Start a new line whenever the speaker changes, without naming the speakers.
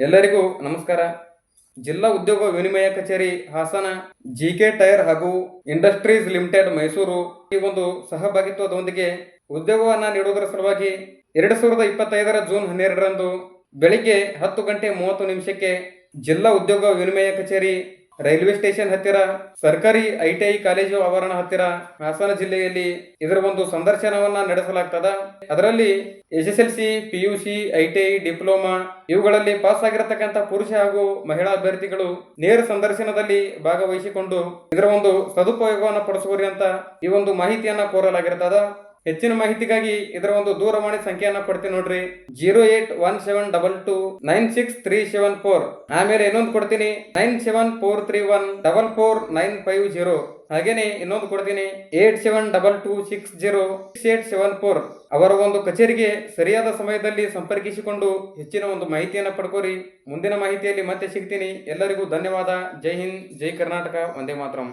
ಎಲ್ಲರಿಗೂ ನಮಸ್ಕಾರ. ಜಿಲ್ಲಾ ಉದ್ಯೋಗ ವಿನಿಮಯ ಕಚೇರಿ ಹಾಸನ ಜಿ ಕೆ ಟೈರ್ ಹಾಗೂ ಇಂಡಸ್ಟ್ರೀಸ್ ಲಿಮಿಟೆಡ್ ಮೈಸೂರು ಈ ಒಂದು ಸಹಭಾಗಿತ್ವದೊಂದಿಗೆ ಉದ್ಯೋಗವನ್ನು ನೀಡುವುದರ ಸಲುವಾಗಿ ಎರಡು ಸಾವಿರದ ಇಪ್ಪತ್ತೈದರ ಜೂನ್ ಹನ್ನೆರಡರಂದು ಬೆಳಿಗ್ಗೆ ಹತ್ತು ಗಂಟೆ ಮೂವತ್ತು ನಿಮಿಷಕ್ಕೆ ಜಿಲ್ಲಾ ಉದ್ಯೋಗ ವಿನಿಮಯ ಕಚೇರಿ ರೈಲ್ವೆ ಸ್ಟೇಷನ್ ಹತ್ತಿರ, ಸರ್ಕಾರಿ ಐಟಿಐ ಕಾಲೇಜು ಆವರಣ ಹತ್ತಿರ, ಹಾಸನ ಜಿಲ್ಲೆಯಲ್ಲಿ ಇದರ ಒಂದು ಸಂದರ್ಶನವನ್ನ ನಡೆಸಲಾಗ್ತದ. ಅದರಲ್ಲಿ S S L C, P U C, ITI, diploma ಇವುಗಳಲ್ಲಿ ಪಾಸ್ ಆಗಿರತಕ್ಕಂತ ಪುರುಷ ಹಾಗೂ ಮಹಿಳಾ ಅಭ್ಯರ್ಥಿಗಳು ನೇರ ಸಂದರ್ಶನದಲ್ಲಿ ಭಾಗವಹಿಸಿಕೊಂಡು ಇದರ ಒಂದು ಸದುಪಯೋಗವನ್ನು ಪಡಿಸುವರಿ ಅಂತ ಈ ಒಂದು ಮಾಹಿತಿಯನ್ನ ಕೋರಲಾಗಿರ್ತದ. ಹೆಚ್ಚಿನ ಮಾಹಿತಿಗಾಗಿ ಇದರ ಒಂದು ದೂರವಾಣಿ ಸಂಖ್ಯೆಯನ್ನ ಕೊಡ್ತೀನಿ ನೋಡ್ರಿ. Zero eight one seven double two nine six three seven four. ಆಮೇಲೆ ಇನ್ನೊಂದು ಕೊಡ್ತೀನಿ. Nine seven four three one double four nine five zero. ಹಾಗೇನೆ ಇನ್ನೊಂದು ಕೊಡ್ತೀನಿ. Eight seven double two six zero six eight seven four. ಅವರ ಒಂದು ಕಚೇರಿಗೆ ಸರಿಯಾದ ಸಮಯದಲ್ಲಿ ಸಂಪರ್ಕಿಸಿಕೊಂಡು ಹೆಚ್ಚಿನ ಒಂದು ಮಾಹಿತಿಯನ್ನು ಪಡ್ಕೋರಿ. ಮುಂದಿನ ಮಾಹಿತಿಯಲ್ಲಿ ಮತ್ತೆ ಸಿಗ್ತೀನಿ. ಎಲ್ಲರಿಗೂ ಧನ್ಯವಾದ. ಜೈ ಹಿಂದ್, ಜೈ ಕರ್ನಾಟಕ. ಒಂದೇ ಮಾತ್ರಂ.